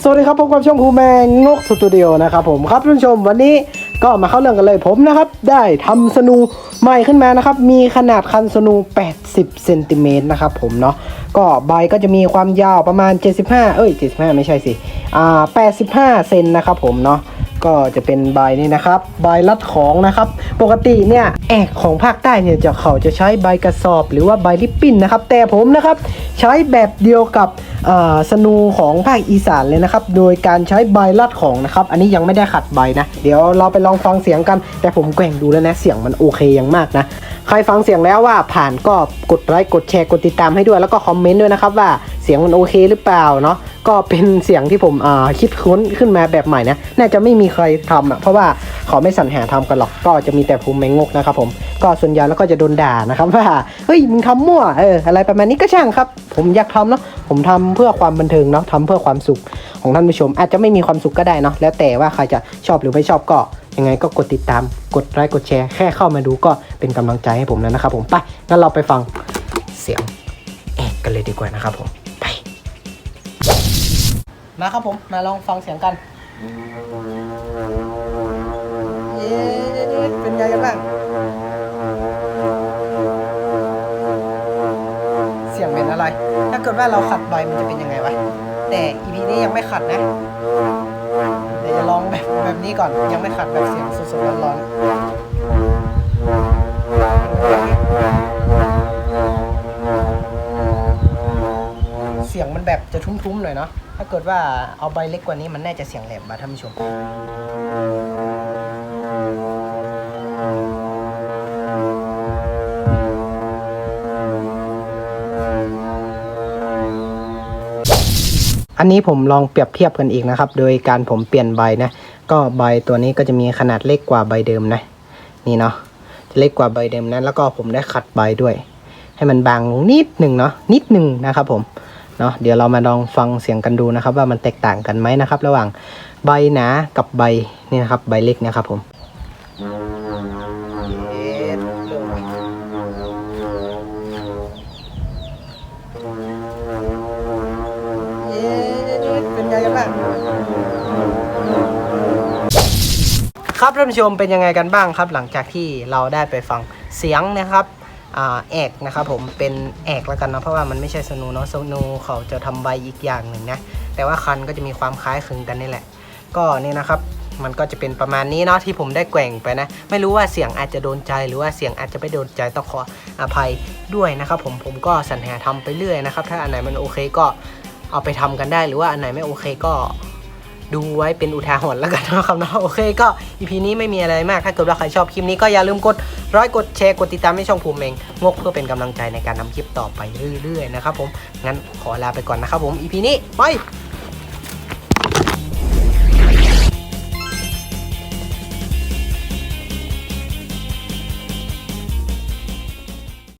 สวัสดีครับพบกับช่องภูแมงงกสตูดิโอนะครับผมครับท่านผู้ชมวันนี้ก็มาเข้าเรื่องกันเลยผมนะครับ ได้ทำสนูใหม่ขึ้นมานะครับ มีขนาดคันสนู 80เซนติเมตรนะครับผมเนาะก็ใบก็จะมีความยาวประมาณ 75 เอ้ย 75 ไม่ใช่สิอ่า85 เซนนะครับผมเนาะก็จะเป็นใบนี่นะครับใบรัดของนะครับ ปกติเนี่ยแอกของภาคใต้เนี่ยจะเขาจะใช้ใบกระสอบ หรือว่าใบลิปปิ้นนะครับ แต่ผมนะครับ ใช้แบบเดียวกับ สนูของภาคอีสานเลยนะครับ โดยการใช้ใบลัดของนะครับ อันนี้ยังไม่ได้ขัดใบนะ เดี๋ยวเราไปลองฟังเสียงกัน แต่ผมแกว่งดูแล้วนะ เสียงมันโอเคอย่างมากนะ ครฟังเสียงแล้วว่าผ่านก็กดไลค์กดแชร์กดติดตามให้ด้วยแล้วก็คอมเมนต์ด้วยนะครับว่าเสียงมันโอเคหรือเปล่าเนาะก็เป็นเสียงที่ผมคิดค้นขึ้นมาแบบใหม่นะน่าจะไม่มีใครทำอะเพราะว่าเขาไม่สรรหาทำกันหรอกก็จะมีแต่ภูมิแมงงกนะครับผมก็ส่วนใหญ่แล้วก็จะโดนด่านะครับว่าเฮ้ยมึงทำมั่วเอออะไรประมาณนี้ก็ช่างครับ ผมอยากทำเนาะผมทำเพื่อความบันเทิงเนาะทำเพื่อความสุขของท่านผู้ชม อาจจะไม่มีความสุขก็ได้เนาะแล้วแต่ว่าใครจะชอบหรือไม่ชอบก็ ยังไงก็กดติดตาม กดไลค์กดแชร์แค่เข้ามาดูก็เป็นกำลังใจให้ผมแล้วนะครับผมไปงั้นเราไปฟังเสียงเอกกันเลยดีกว่านะครับผมไป มาครับผมมาลองฟังเสียงกันเอ๊ะเป็นไงกันบ้างเสียงเป็นอะไร ถ้าเกิดว่าเราขัดใบมันจะเป็นยังไงวะแต่ EP นี้ยังไม่ขัดนะ แบบนี้ก่อนยังไม่ขัดแบบเสียงสดๆร้อนๆเสียงมันแบบจะทุ้มๆหน่อยเนาะถ้าเกิดว่าเอาใบเล็กกว่านี้มันน่าจะเสียงแหลมมาท่านผู้ชม อันนี้ผมลองเปรียบเทียบกันอีกนะครับ โดยการผมเปลี่ยนใบนะ ก็ใบตัวนี้ก็จะมีขนาดเล็กกว่าใบเดิมนะ นี่เนาะจะเล็กกว่าใบเดิมนะแล้วก็ผมได้ขัดใบด้วย ให้มันบางลงนิดหนึ่งเนาะนิดหนึ่งนะครับผมเนาะเดี๋ยวเรามาลองฟังเสียงกันดูนะครับ ว่ามันแตกต่างกันไหมนะครับ ระหว่างใบหนากับใบนี่นะครับ ใบเล็กนะครับผมเครับท่านผู้ชมเป็นยังไงกันบ้างครับ หลังจากที่เราได้ไปฟังเสียงนะครับแอกนะครับผมเป็นแอกแล้วกันนะเพราะว่ามันไม่ใช่สนูเนาะสนูเขาจะทำใบอีกอย่างหนึ่งนะแต่ว่าคันก็จะมีความคล้ายคลึงกันนี่แหละ ก็นี่นะครับมันก็จะเป็นประมาณนี้เนาะที่ผมได้แกว่งไปนะ ไม่รู้ว่าเสียงอาจจะโดนใจหรือว่าเสียงอาจจะไม่โดนใจต้องขออภัยด้วยนะครับผมผมก็สรรหาทำไปเรื่อยนะครับ ถ้าอันไหนมันโอเคก็ เอาไปทำกันได้หรือว่าอันไหนไม่โอเคก็ดูไว้เป็นอุทาหรณ์แล้วกันนะครับเนาะโอเคก็อีพีนี้ไม่มีอะไรมาก ถ้าเกิดว่าใครชอบคลิปนี้ก็อย่าลืมกดร้อยกดแชร์กดติดตามให้ช่องภูมิเองงกเพื่อเป็นกำลังใจในการทำคลิปต่อไปเรื่อยๆนะครับผมงั้นขอลาไปก่อนนะครับผมอีพีนี้ไป